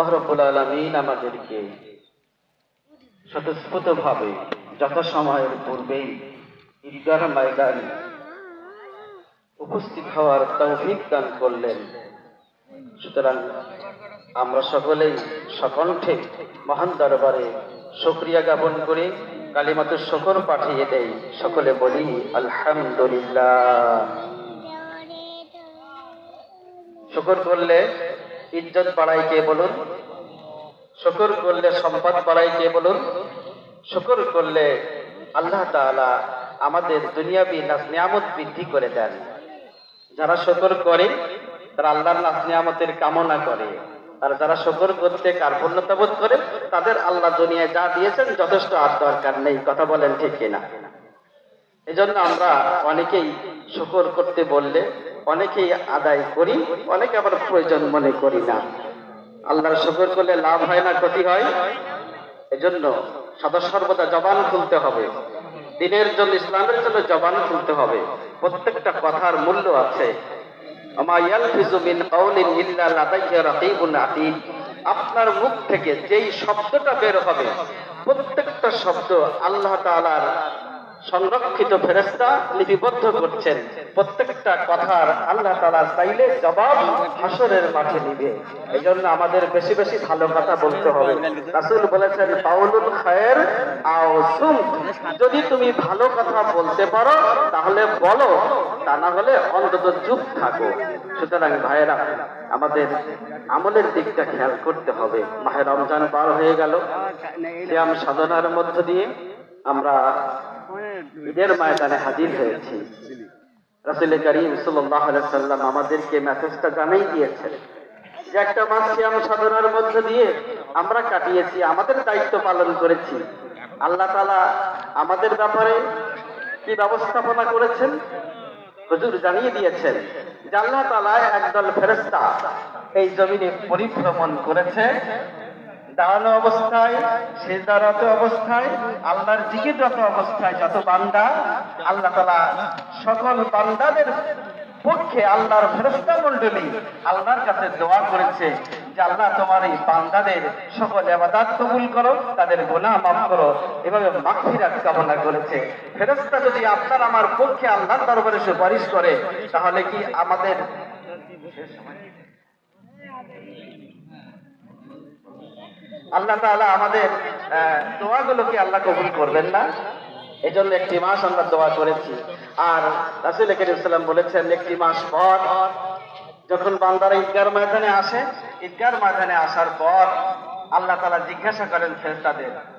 আল্লাহ রব্বুল আলমিন আমাদেরকে স্বতঃস্ফূর্ত ভাবে যথাসময়ের পূর্বেই ঈদগাহ ময়দানে উপস্থিত হওয়ার তৌফিক দান করলেন। সুতরাং আমরা সকলেই সকণ্ঠে মহান দরবারে শুক্রিয়া জ্ঞাপন করে, কালিমাত শকর পাঠিয়ে দেই। সকলে বলি, আলহামদুলিল্লাহ। শুকর করলে ইজ্জত বাড়াই কে বলুন? শুকর করলে সম্পদ বাড়াই কে বলুন? শুকর করলে আল্লাহ তাআলা আমাদের দুনিয়াবি নাজ নিয়ামত বৃদ্ধি করে দেন। যারা শুকর করে, তারা আল্লাহর নাজ নিয়ামতের কামনা করে। আর যারা শুকর করতে কার্পণ্যতা বোধ করে, তাদের আল্লাহ দুনিয়ায় যা দিয়েছেন যথেষ্ট আর দরকার নেই, কথা বলেন ঠিক কিনা? এজন্য আমরা অনেকেই শুকর করতে বললে অনেকেই আদায় করি, অনেকে আবার প্রয়োজন মনে করি না। আল্লাহর শুকর করলে লাভ হয় না, ক্ষতি হয়। এজন্য সদা সর্বদা জবান খুলতে হবে। দিনের জন্য, ইসলামের জন্য জবান খুলতে হবে। প্রত্যেকটা কথার মূল্য আছে। আপনার মুখ থেকে যেই শব্দটা বের হবে, প্রত্যেকটা শব্দ আল্লাহ তাআলার সংরক্ষিত ফেরেস্তা লিপিবদ্ধ করছেন। প্রত্যেকটা কথার আল্লাহ তালা চাইলে জবাব হাসরের মাঠে নিবে এই জন্য আমাদের বেশি বেশি ভালো কথা বলতে হবে। রাসুল বলেছেন পাউলুল খায়ের আও সুম, যদি তুমি ভালো কথা বলতে পারো, তাহলে বলো, তা না হলে অন্তত চুপ থাকো। সুতরাং ভাইয়েরা, আমাদের আমলের দিকটা খেয়াল করতে হবে। মাহের রমজান পার হয়ে গেল। সাধনার মধ্য দিয়ে আমরা ঈদের ময়দানে হাজির হয়েছি। রাসুল করিম সাল্লাম আমাদেরকে মেসেজটা জানাই দিয়েছেন যে একটা মাস শ্যাম সাধনার মধ্য দিয়ে আমরা কাটিয়েছি, আমাদের দায়িত্ব পালন করেছি। আল্লাহ তালা আমাদের ব্যাপারে কি ব্যবস্থাপনা করেছেন? হুজুর জানিয়ে দিয়েছেন যে আল্লাহ তালা একদল ফেরেস্তা এই জমিনে পরিভ্রমণ করেছে। দাঁড়ানো অবস্থায় সেজদারত অবস্থায়, আল্লাহর জিকিররত অবস্থায় যত বান্দা, আল্লাহ তালা সকল বান্দাদের পক্ষে আল্লাহর ফেরস্তা মন্ডলী আল্লাহর কাছে দোয়া করেছে যে, আল্লাহ, তোমার এই বান্দাদের সকল এবাদাত কবুল করো, তাদের গোনা মাফ করো। এভাবে মাগফিরাত কামনা করেছে। ফেরস্তা যদি আপনার, আমার পক্ষে আল্লাহর দরবারে সুপারিশ করে, তাহলে কি আমাদের আল্লাহ তাহলে আমাদের দোয়াগুলোকে আল্লাহ কবুল করবেন না। এই জন্য একটি মাস আমরা দোয়া করেছি। আর রাসুল সাল্লাম বলেছেন, একটি মাস পর যখন বান্দারা ঈদগার ময়দানে আসে, ঈদগার ময়দানে আসার পর আল্লাহ তালা জিজ্ঞাসা করেন ফেরেশতাদের